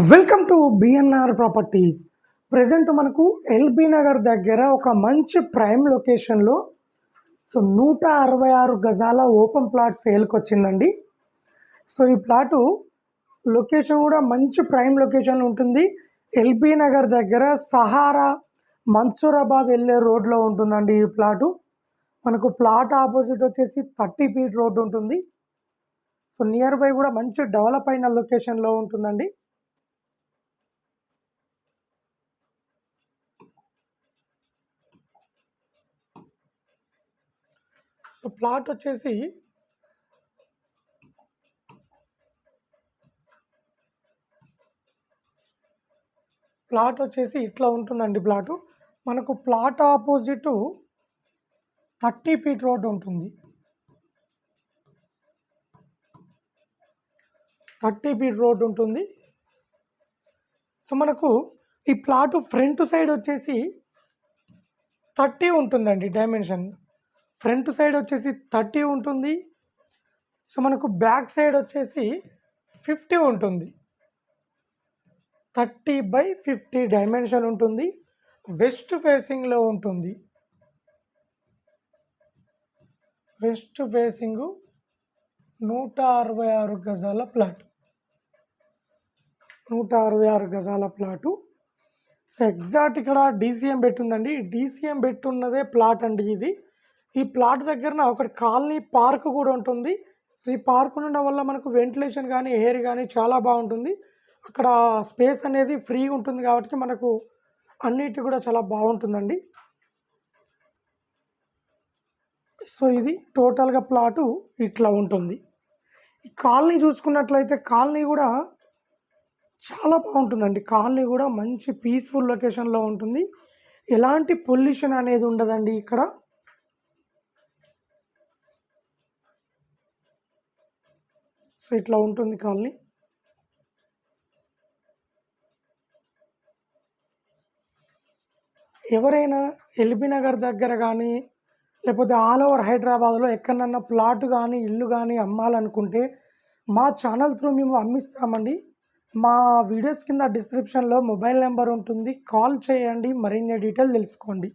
Welcome to BNR properties present మనకు LB Nagar దగ్గర ఒక మంచి ప్రైమ్ లొకేషన్లో సో నూట అరవై ఆరు గజాల ఓపెన్ ప్లాట్ సేల్కి వచ్చిందండి. సో ఈ ప్లాటు లొకేషన్ కూడా మంచి ప్రైమ్ లొకేషన్లో ఉంటుంది. ఎల్బీ నగర్ దగ్గర సహారా మన్సూరాబాద్ వెళ్ళే రోడ్లో ఉంటుందండి ఈ ప్లాటు మనకు ప్లాట్ ఆపోజిట్ వచ్చేసి థర్టీ ఫీట్ రోడ్ ఉంటుంది. సో నియర్ బై కూడా మంచి డెవలప్ అయిన లొకేషన్లో ఉంటుందండి. సో ప్లాట్ వచ్చేసి ప్లాట్ వచ్చేసి ఇట్లా ఉంటుందండి ప్లాటు. మనకు plot opposite thirty feet road ఉంటుంది. థర్టీ ఫీట్ రోడ్ ఉంటుంది. సో మనకు ఈ ప్లాట్ ఫ్రంట్ సైడ్ వచ్చేసి థర్టీ ఉంటుందండి డైమెన్షన్. ఫ్రంట్ సైడ్ వచ్చేసి థర్టీ ఉంటుంది. సో మనకు బ్యాక్ సైడ్ వచ్చేసి ఫిఫ్టీ ఉంటుంది. థర్టీ బై ఫిఫ్టీ డైమెన్షన్ ఉంటుంది. వెస్ట్ ఫేసింగ్లో ఉంటుంది. వెస్ట్ ఫేసింగ్ నూట అరవై ఆరు గజాల ప్లాట్. నూట అరవై ఆరు గజాల ప్లాటు. సో ఎగ్జాక్ట్ ఇక్కడ డీసీఎం పెట్టుందండి డీసీఎం పెట్టున్నదే ప్లాట్ అండి ఇది. ఈ ప్లాట్ దగ్గర ఒకటి కాలనీ పార్క్ కూడా ఉంటుంది. సో ఈ పార్క్ ఉండడం వల్ల మనకు వెంటిలేషన్ కానీ ఎయిర్ కానీ చాలా బాగుంటుంది. అక్కడ స్పేస్ అనేది ఫ్రీగా ఉంటుంది కాబట్టి మనకు అన్నిటి కూడా చాలా బాగుంటుందండి. సో ఇది టోటల్గా ప్లాటు ఇట్లా ఉంటుంది. ఈ కాలనీ చూసుకున్నట్లయితే కాలనీ కూడా చాలా బాగుంటుందండి. కాలనీ కూడా మంచి పీస్ఫుల్ లొకేషన్లో ఉంటుంది. ఎలాంటి పొల్యూషన్ అనేది ఉండదండి ఇక్కడ. సో ఇట్లా ఉంటుంది కాలనీ. ఎవరైనా ఎల్బీ నగర్ దగ్గర కానీ లేకపోతే ఆల్ ఓవర్ హైదరాబాద్లో ఎక్కడన్నా ప్లాట్ కానీ ఇల్లు కానీ అమ్మాలనుకుంటే మా ఛానల్ త్రూ మేము అమ్మిస్తామండి. మా వీడియోస్ కింద డిస్క్రిప్షన్లో మొబైల్ నెంబర్ ఉంటుంది. కాల్ చేయండి. మరిన్ని డీటెయిల్ తెలుసుకోండి.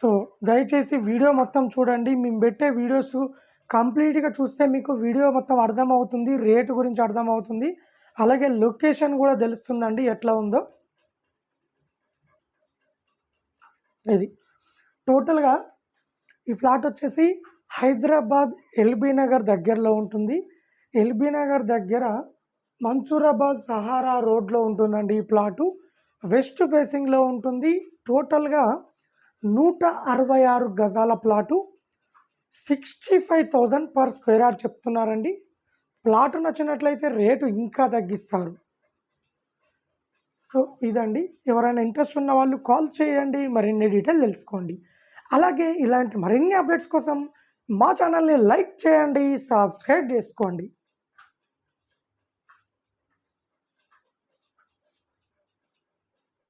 సో దయచేసి వీడియో మొత్తం చూడండి. మేము పెట్టే వీడియోస్ కంప్లీట్గా చూస్తే మీకు వీడియో మొత్తం అర్థమవుతుంది రేటు గురించి అర్థమవుతుంది. అలాగే లొకేషన్ కూడా తెలుస్తుందండి ఎట్లా ఉందో. ఇది టోటల్గా ఈ ఫ్లాట్ వచ్చేసి హైదరాబాద్ ఎల్బీ నగర్ దగ్గరలో ఉంటుంది. ఎల్బీ నగర్ దగ్గర మన్సూరాబాద్ సహారా రోడ్లో ఉంటుందండి ఈ ప్లాటు వెస్ట్ ఫేసింగ్లో ఉంటుంది. టోటల్గా నూట అరవై ఆరు గజాల plot sixty five thousand per square yard చెప్తున్నారండి. ప్లాట్ నచ్చినట్లయితే రేటు ఇంకా తగ్గిస్తారు. సో ఇదండి. ఎవరైనా ఇంట్రెస్ట్ ఉన్న వాళ్ళు కాల్ చేయండి. మరిన్ని డీటెయిల్ తెలుసుకోండి. అలాగే ఇలాంటి మరిన్ని అప్డేట్స్ కోసం మా ఛానల్ని లైక్ చేయండి సబ్స్క్రైబ్ చేసుకోండి.